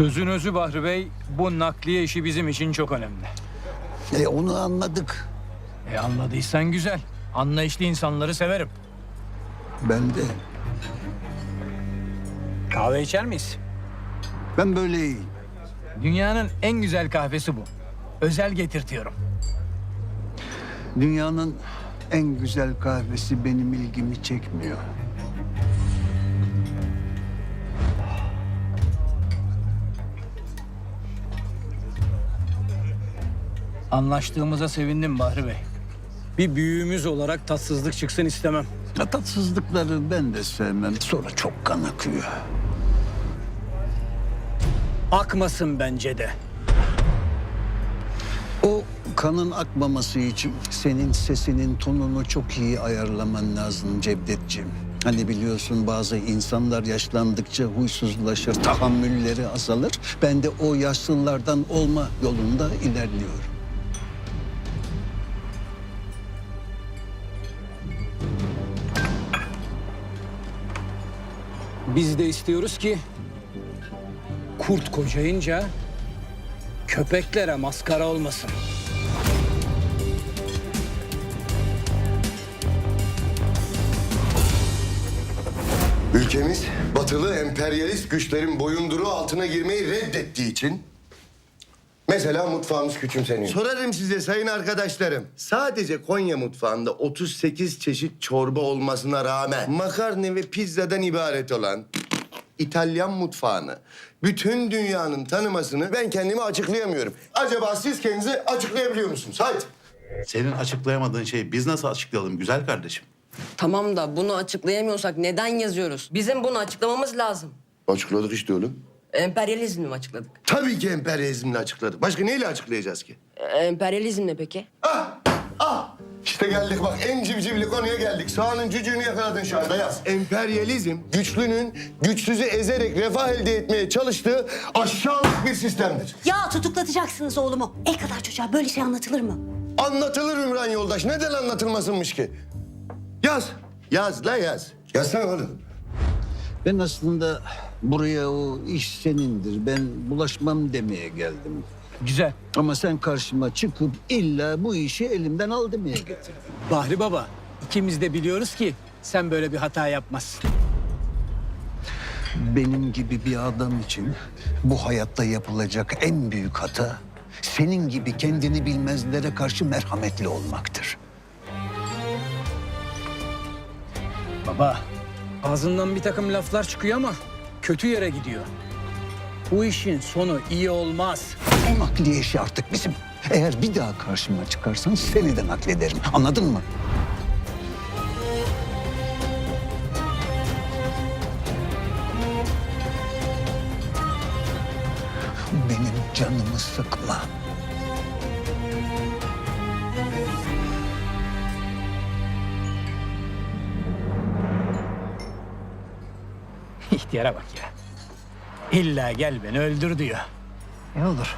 Sözün özü Bahri Bey, bu nakliye işi bizim için çok önemli. E onu anladık. E anladıysan güzel. Anlayışlı insanları severim. Ben de. Kahve içer miyiz? Ben böyle iyiyim. Dünyanın en güzel kahvesi bu. Özel getirtiyorum. Dünyanın en güzel kahvesi benim ilgimi çekmiyor. Anlaştığımıza sevindim Bahri Bey. Bir büyüğümüz olarak tatsızlık çıksın istemem. Ya Tatsızlıkları ben de sevmem. Sonra çok kan akıyor. Akmasın bence de. O kanın akmaması için senin sesinin tonunu çok iyi ayarlaman lazım Cevdetciğim. Hani biliyorsun bazı insanlar yaşlandıkça huysuzlaşır, tahammülleri azalır. Ben de o yaşlılardan olma yolunda ilerliyorum. Biz de istiyoruz ki kurt kocayınca köpeklere maskara olmasın. Ülkemiz batılı emperyalist güçlerin boyunduruğu altına girmeyi reddettiği için mesela mutfağımız küçümseniyor. Sorarım size sayın arkadaşlarım. Sadece Konya mutfağında 38 çeşit çorba olmasına rağmen makarna ve pizzadan ibaret olan İtalyan mutfağını bütün dünyanın tanımasını ben kendime açıklayamıyorum. Acaba siz kendinize açıklayabiliyor musunuz? Haydi. Senin açıklayamadığın şeyi biz nasıl açıklayalım güzel kardeşim? Tamam da bunu açıklayamıyorsak neden yazıyoruz? Bizim bunu açıklamamız lazım. Açıkladık işte oğlum. Emperyalizmle mi açıkladık? Tabii ki emperyalizmle açıkladık. Başka neyle açıklayacağız ki? E, Emperyalizm ne peki? Ah! Ah! İşte geldik bak en civcivli konuya geldik. Soğanın cücüğünü yakaladın şu anda yaz. Emperyalizm güçlünün güçsüzü ezerek refah elde etmeye çalıştığı aşağılık bir sistemdir. Ya tutuklatacaksınız oğlumu. El kadar çocuğa böyle şey anlatılır mı? Anlatılır Ümran yoldaş. Neden anlatılmasınmış ki? Yaz. Yaz la yaz. Yazsana oğlum. Ben aslında buraya o iş senindir, ben bulaşmam demeye geldim. Güzel. Ama sen karşıma çıkıp illa bu işi elimden al demeye getirdin. Bahri Baba, ikimiz de biliyoruz ki sen böyle bir hata yapmazsın. Benim gibi bir adam için bu hayatta yapılacak en büyük hata senin gibi kendini bilmezlere karşı merhametli olmaktır. Baba, ağzından bir takım laflar çıkıyor ama kötü yere gidiyor. Bu işin sonu iyi olmaz. O nakliye işi artık bizim. Eğer bir daha karşıma çıkarsan seni de naklederim. Anladın mı? Benim canımı sıkma. İhtiyara bak ya. İlla gel beni öldür diyor. Ne olur.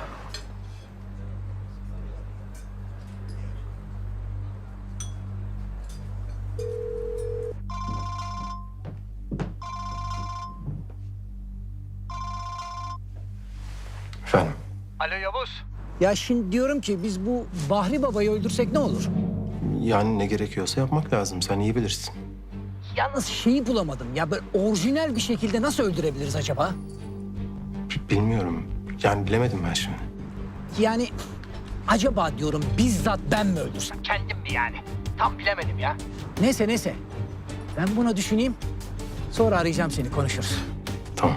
Efendim? Alo Yavuz. Ya şimdi diyorum ki biz bu Bahri Baba'yı öldürsek ne olur? Yani ne gerekiyorsa yapmak lazım. Sen iyi bilirsin. Yalnız şeyi bulamadım. Ya böyle orijinal bir şekilde nasıl öldürebiliriz acaba? Bilmiyorum. Yani bilemedim ben şimdi. Yani acaba diyorum bizzat ben mi öldürsem? Kendim mi yani? Tam bilemedim ya. Neyse neyse. Ben buna düşüneyim. Sonra arayacağım seni konuşuruz. Tamam.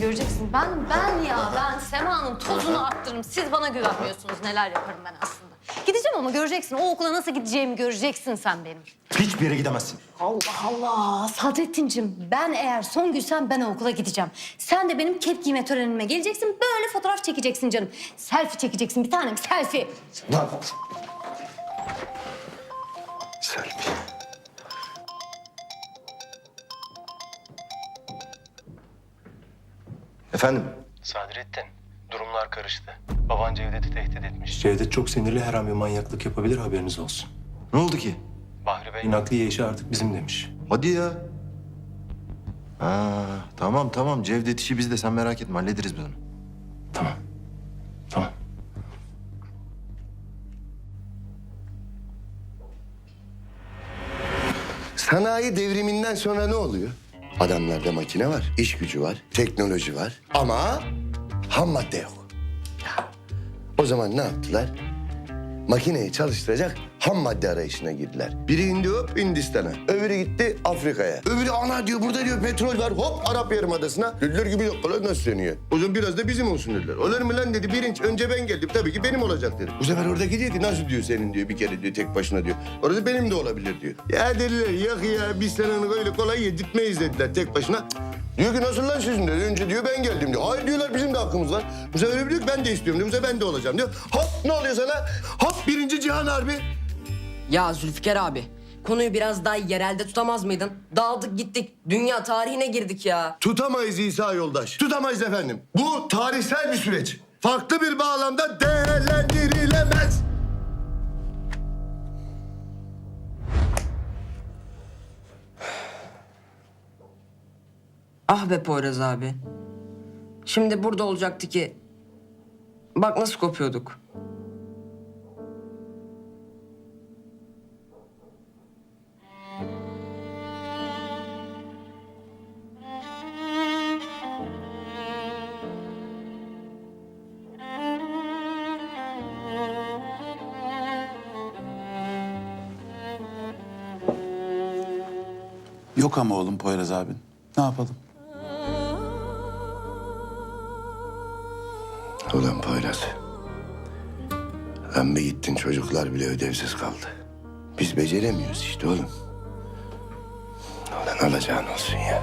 Göreceksin ben ben ya ben Sema'nın tozunu attırırım. Siz bana güvenmiyorsunuz neler yaparım ben aslında. Gideceğim ama göreceksin. O okula nasıl gideceğimi göreceksin sen benim. Hiçbir yere gidemezsin. Allah Allah. Sadrettin'cim ben eğer son gülsem ben o okula gideceğim. Sen de benim kep giyme törenime geleceksin. Böyle fotoğraf çekeceksin canım. Selfie çekeceksin bir tanem selfie. Selfie. Efendim? Sadrettin, durumlar karıştı. Baban Cevdet'i tehdit etmiş. Cevdet çok sinirli her an bir manyaklık yapabilir haberiniz olsun. Ne oldu ki? Bahri Bey nakliye işi artık bizim demiş. Hadi ya. Ha, tamam tamam Cevdet işi bizde sen merak etme hallederiz biz onu. Tamam. Tamam. Sanayi devriminden sonra ne oluyor? Adamlarda makine var, iş gücü var, teknoloji var ama ham madde yok. Ya, o zaman ne yaptılar? Makineyi çalıştıracak ham madde arayışına girdiler. Biri indi hop Hindistan'a, öbürü gitti Afrika'ya. Öbürü ana diyor burada diyor petrol var hop Arap Yarımadası'na. Dediler gibi yok lan nasıl dönüyor? O zaman biraz da bizim olsun dediler. Olur mu lan dedi birinci önce ben geldim tabii ki benim olacak dedi. Bu sefer oradaki diyor ki nasıl diyor senin diyor bir kere diyor tek başına diyor. Orada benim de olabilir diyor. Ya dediler yok ya biz onu öyle kolay yedirtmeyiz dediler tek başına. Cık. Diyor ki nasıl lan sizin dedi. Önce diyor ben geldim diyor. Hayır diyorlar bizim de hakkımız var. Bu sefer öbürü diyor ki ben de istiyorum diyor. Bu sefer ben de olacağım diyor. Hop ne oluyor sana? Hop birinci Cihan Harbi. Ya Zülfikar abi konuyu biraz daha yerelde tutamaz mıydın? Dağıldık gittik. Dünya tarihine girdik ya. Tutamayız İsa yoldaş. Tutamayız efendim. Bu tarihsel bir süreç. Farklı bir bağlamda değerlendirilemez. Ah be Poyraz abi. Şimdi burada olacaktı ki... Bak nasıl kopuyorduk. Yok ama oğlum Poyraz abin. Ne yapalım? Ulan Poyraz. Bir gittin çocuklar bile ödevsiz kaldı. Biz beceremiyoruz işte oğlum. Ulan alacağın olsun ya.